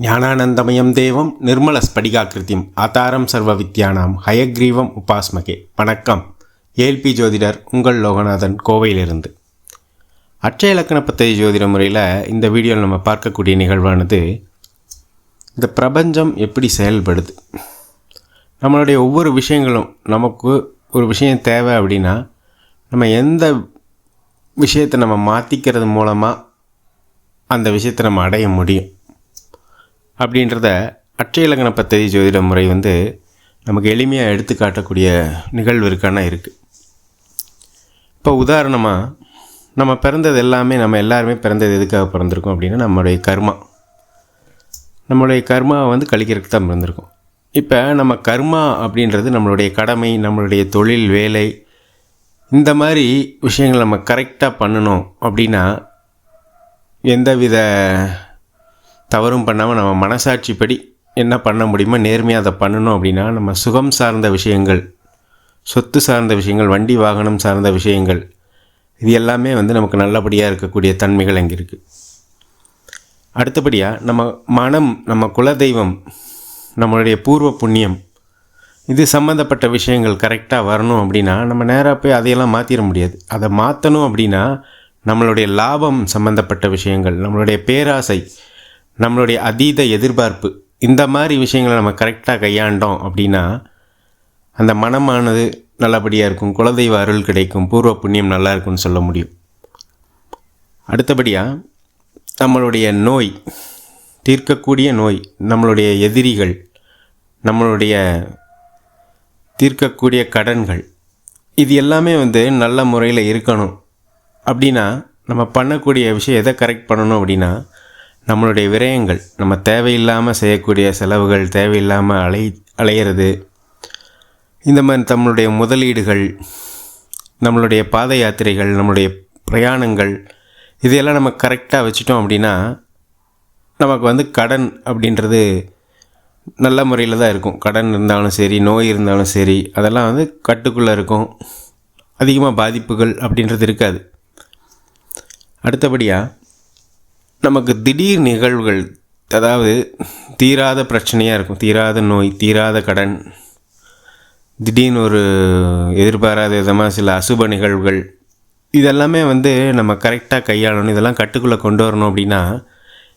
ஞானானந்தமயம் தேவம் நிர்மல ஸ்படிகாக்கிருத்தியும் ஆதாரம் சர்வ வித்யானாம் ஹயக்ரீவம் உபாஸ்மகே. வணக்கம். ஏல்பி ஜோதிடர் உங்கள் லோகநாதன் கோவையிலிருந்து. அட்சய இலக்கண ஜோதிட முறையில் இந்த வீடியோவில் நம்ம பார்க்கக்கூடிய நிகழ்வானது இந்த பிரபஞ்சம் எப்படி செயல்படுது? நம்மளுடைய ஒவ்வொரு விஷயங்களும் நமக்கு ஒரு விஷயம் தேவை அப்படின்னா நம்ம எந்த விஷயத்தை நம்ம மாற்றிக்கிறது மூலமாக அந்த விஷயத்தை நம்ம அடைய முடியும். அப்படின்றத அட்சய இலக்கண பத்ததி ஜோதிட முறை வந்து நமக்கு எளிமையாக எடுத்து காட்டக்கூடிய நிகழ்வு இருக்கான இருக்குது இப்போ உதாரணமாக நம்ம பிறந்தது எல்லாமே நம்ம எல்லாருமே பிறந்தது எதுக்காக பிறந்திருக்கோம் அப்படின்னா நம்மளுடைய கர்மா. நம்மளுடைய கர்மாவை வந்து கழிக்கிறதுக்கு தான் பிறந்திருக்கோம். இப்போ நம்ம கர்மா அப்படின்றது நம்மளுடைய கடமை நம்மளுடைய தொழில் வேலை இந்த மாதிரி விஷயங்கள் நம்ம கரெக்டாக பண்ணணும் அப்படின்னா எந்தவித தவறும் பண்ணாமல் நம்ம மனசாட்சிப்படி என்ன பண்ண முடியுமோ நேர்மையாக அதை பண்ணணும் அப்படின்னா நம்ம சுகம் சார்ந்த விஷயங்கள் சொத்து சார்ந்த விஷயங்கள் வண்டி வாகனம் சார்ந்த விஷயங்கள் இது எல்லாமே வந்து நமக்கு நல்லபடியாக இருக்கக்கூடிய தன்மைகள் அங்கே இருக்குது அடுத்தபடியாக நம்ம மனம் நம்ம குலதெய்வம் நம்மளுடைய பூர்வ புண்ணியம் இது சம்மந்தப்பட்ட விஷயங்கள் கரெக்டாக வரணும் அப்படின்னா நம்ம நேராக போய் அதையெல்லாம் மாற்றிட முடியாது. அதை மாற்றணும் அப்படின்னா நம்மளுடைய லாபம் சம்மந்தப்பட்ட விஷயங்கள் நம்மளுடைய பேராசை நம்மளுடைய அதீத எதிர்பார்ப்பு. இந்த மாதிரி விஷயங்களை நம்ம கரெக்டாக கையாண்டோம் அப்படின்னா அந்த மனமானது நல்லபடியாக இருக்கும் குலதெய்வ அருள் கிடைக்கும் பூர்வ புண்ணியம் நல்லா இருக்கும்னு சொல்ல முடியும். அடுத்தபடியாக நம்மளுடைய நோய் தீர்க்கக்கூடிய நோய் நம்மளுடைய எதிரிகள் நம்மளுடைய தீர்க்கக்கூடிய கடன்கள் இது எல்லாமே வந்து நல்ல முறையில் இருக்கணும். அப்படின்னா நம்ம பண்ணக்கூடிய விஷயம் எதை கரெக்ட் பண்ணணும் அப்படின்னா நம்மளுடைய விரயங்கள் நம்ம தேவையில்லாமல் செய்யக்கூடிய செலவுகள் தேவையில்லாமல் அலை அலையிறது இந்த மாதிரி நம்மளுடைய முதலீடுகள் நம்மளுடைய பாத யாத்திரைகள் நம்மளுடைய பிரயாணங்கள் இதையெல்லாம் நம்ம கரெக்டாக வச்சுட்டோம் அப்படின்னா நமக்கு வந்து கடன் அப்படின்றது நல்ல முறையில் தான் இருக்கும். கடன் இருந்தாலும் சரி நோய் இருந்தாலும் சரி அதெல்லாம் வந்து கட்டுக்குள்ளே இருக்கும். அதிகமாக பாதிப்புகள் அப்படின்றது இருக்காது. அடுத்தபடியாக நமக்கு திடீர் நிகழ்வுகள் அதாவது தீராத பிரச்சனையாக இருக்கும். தீராத நோய் தீராத கடன் திடீர்னு ஒரு எதிர்பாராத விதமாக சில அசுப நிகழ்வுகள் இதெல்லாமே வந்து நம்ம கரெக்டாக கையாளணும். இதெல்லாம் கட்டுக்குள்ளே கொண்டு வரணும் அப்படின்னா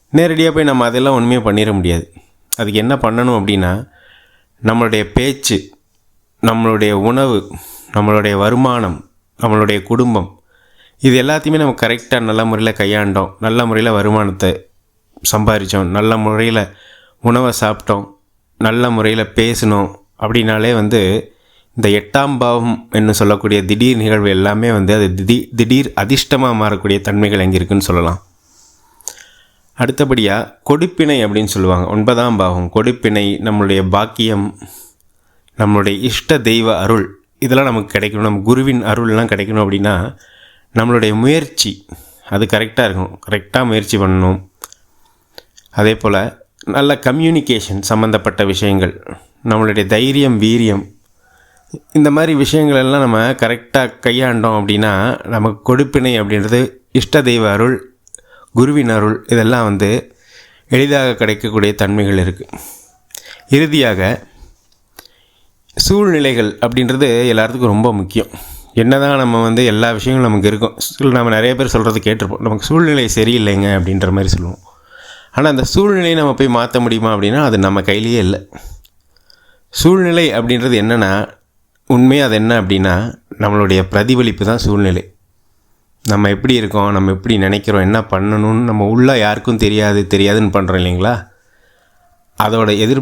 நேரடியாக போய் நம்ம அதெல்லாம் ஒன்றுமே பண்ணிட முடியாது. அதுக்கு என்ன பண்ணணும் அப்படின்னா நம்மளுடைய பேச்சு நம்மளுடைய உணவு நம்மளுடைய வருமானம் நம்மளுடைய குடும்பம் இது எல்லாத்தையுமே நம்ம கரெக்டாக நல்ல முறையில் கையாண்டோம். நல்ல முறையில் வருமானத்தை சம்பாதிச்சோம் நல்ல முறையில் உணவை சாப்பிட்டோம். நல்ல முறையில் பேசணும் அப்படின்னாலே வந்து இந்த எட்டாம் பாவம் என்று சொல்லக்கூடிய திடீர் நிகழ்வு எல்லாமே வந்து அது திடீர் திடீர் அதிர்ஷ்டமாக மாறக்கூடிய தன்மைகள் எங்கே இருக்குன்னு சொல்லலாம். அடுத்தபடியாக கொடுப்பினை அப்படின்னு சொல்லுவாங்க. ஒன்பதாம் பாவம் கொடுப்பினை நம்மளுடைய பாக்கியம் நம்மளுடைய இஷ்ட தெய்வ அருள் இதெல்லாம் நமக்கு கிடைக்கணும். நம்ம குருவின் அருள்லாம் கிடைக்கணும் அப்படின்னா நம்மளுடைய முயற்சி அது கரெக்டாக இருக்கணும் கரெக்டாக முயற்சி பண்ணணும். அதே போல் நல்ல கம்யூனிகேஷன் சம்மந்தப்பட்ட விஷயங்கள் நம்மளுடைய தைரியம் வீரியம் இந்த மாதிரி விஷயங்கள் எல்லாம் நம்ம கரெக்டாக கையாண்டோம் அப்படின்னா நமக்கு கொடுப்பினை அப்படின்றது இஷ்ட தெய்வ அருள் குருவின் அருள் இதெல்லாம் வந்து எளிதாக கிடைக்கக்கூடிய தன்மைகள் இருக்குது இறுதியாக சூழ்நிலைகள் அப்படின்றது எல்லாத்துக்கும் ரொம்ப முக்கியம். என்ன தான் நம்ம வந்து எல்லா விஷயங்களும் நமக்கு இருக்கும். நம்ம நிறைய பேர் சொல்கிறது கேட்டிருப்போம். நமக்கு சூழ்நிலை சரியில்லைங்க அப்படின்ற மாதிரி சொல்லுவோம். ஆனால் அந்த சூழ்நிலையை நம்ம போய் மாற்ற முடியுமா அப்படின்னா அது நம்ம கையிலேயே இல்லை. சூழ்நிலை அப்படின்றது என்னென்னா உண்மையாக அது என்ன அப்படின்னா நம்மளுடைய பிரதிபலிப்பு தான் சூழ்நிலை. நம்ம எப்படி இருக்கோம் நம்ம எப்படி நினைக்கிறோம் என்ன பண்ணணும்னு நம்ம உள்ளே யாருக்கும் தெரியாது தெரியாதுன்னு பண்ணுறோம் இல்லைங்களா? அதோட எதிர்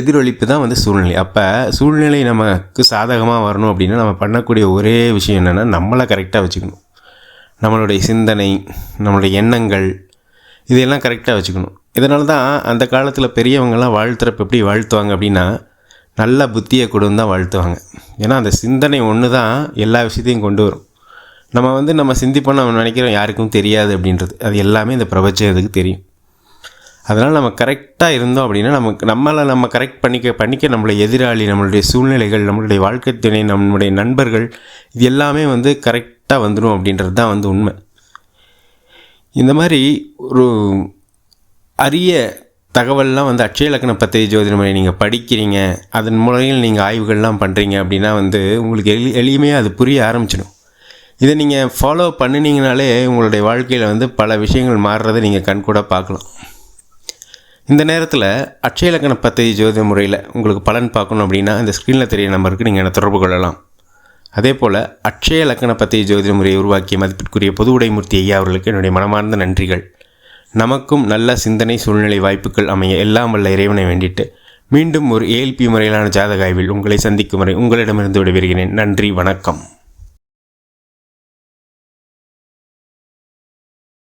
எதிரொலிப்பு தான் வந்து சூழ்நிலை. அப்போ சூழ்நிலை நமக்கு சாதகமாக வரணும் அப்படின்னா நம்ம பண்ணக்கூடிய ஒரே விஷயம் என்னென்னா நம்மளை கரெக்டாக வச்சுக்கணும். நம்மளுடைய சிந்தனை நம்மளுடைய எண்ணங்கள் இதையெல்லாம் கரெக்டாக வச்சுக்கணும். இதனால தான் அந்த காலத்தில் பெரியவங்கள்லாம் வாழ்த்துறப்ப எப்படி வாழ்த்துவாங்க அப்படின்னா நல்ல புத்தியை கொடுன்னு தான் வாழ்த்துவாங்க. ஏன்னா அந்த சிந்தனை ஒன்று தான் எல்லா விஷயத்தையும் கொண்டு வரும். நம்ம வந்து நம்ம சிந்திப்போம் நம்ம நினைக்கிறோம் யாருக்கும் தெரியாது அப்படின்றது. அது எல்லாமே இந்த பிரபஞ்சத்துக்கு தெரியும். அதனால் நம்ம கரெக்டாக இருந்தோம் அப்படின்னா நமக்கு நம்மளை நம்ம கரெக்ட் பண்ணிக்க பண்ணிக்க நம்மளுடைய எதிராளி நம்மளுடைய சூழ்நிலைகள் நம்மளுடைய வாழ்க்கை துணை நம்மளுடைய நண்பர்கள் இது எல்லாமே வந்து கரெக்டாக வந்துடும் அப்படின்றது தான் வந்து உண்மை. இந்த மாதிரி ஒரு அரிய தகவல்லாம் வந்து அட்சய இலக்கண பத்திரிகை ஜோதிட நீங்கள் படிக்கிறீங்க அதன் முறையில் நீங்கள் ஆய்வுகள்லாம் பண்ணுறீங்க அப்படின்னா வந்து உங்களுக்கு எளி எளிமையாக அது புரிய ஆரம்பிச்சிடும். இதை நீங்கள் ஃபாலோ பண்ணினீங்கனாலே உங்களுடைய வாழ்க்கையில் வந்து பல விஷயங்கள் மாறுறதை நீங்கள் கண்கூட பார்க்கலாம். இந்த நேரத்தில் அட்சயலக்கண பத்தை ஜோதிட முறையில் உங்களுக்கு பலன் பார்க்கணும் அப்படின்னா இந்த ஸ்க்ரீனில் தெரிய நம்பருக்கு நீங்கள் என்னை தொடர்பு கொள்ளலாம். அதே போல் அட்சய லக்கண பத்திரிகை ஜோதிட முறையை உருவாக்கிய மதிப்பிற்குரிய பொது உடைமூர்த்தி ஐயா அவர்களுக்கு என்னுடைய மனமார்ந்த நன்றிகள். நமக்கும் நல்ல சிந்தனை சூழ்நிலை வாய்ப்புகள் அமைய எல்லாம் வல்ல இறைவனை வேண்டிட்டு மீண்டும் ஒரு ஏஎல்பி முறையிலான ஜாதக ஆய்வில் உங்களை சந்திக்கும் வரை உங்களிடமிருந்து விடைபெறுகிறேன். நன்றி வணக்கம்.